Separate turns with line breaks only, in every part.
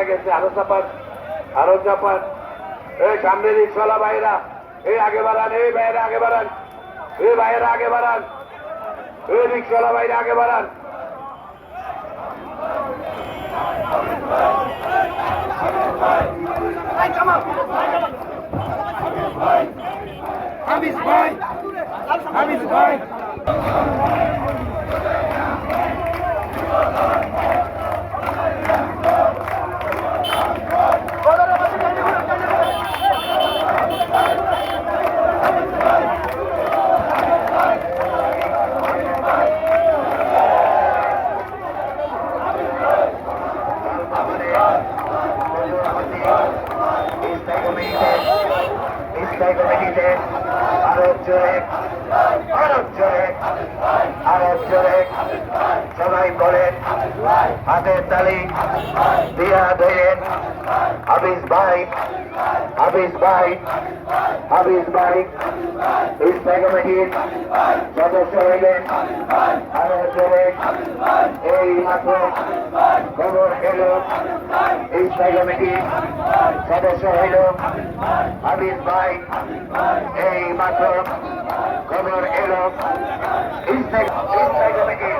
হয়ে গেছে, আরও চাপান আরও চাপান। এই সামনে রিক্সওয়ালা ভাইরা, এই আগে বাড়ান, এই ভাইয়েরা আগে বাড়ান, এই ভাইয়েরা আগে বাড়ান, এই রিক্সওয়ালা ভাইরা আগে বাড়ান।
হামিদ ভাই হামিদ ভাই।
ইসলামী কমিটিতে আরব জোরে আরব জোরে আরব জোরে। সবাই হাতের তালি দিয়া ধরেন হাফিজ ভাই হাফিজ ভাই হাফিজ ভাই ইসলামী কমিটির সদস্য হইলেন। আরব জোরে এই মাত্র খবর এলো। ইসলামী কমিটির সদস্য হইল হাবিব ভাই। এই মাত্র খবর এলো। ইসলামী কমিটির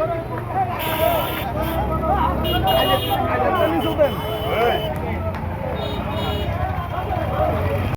Thank
you.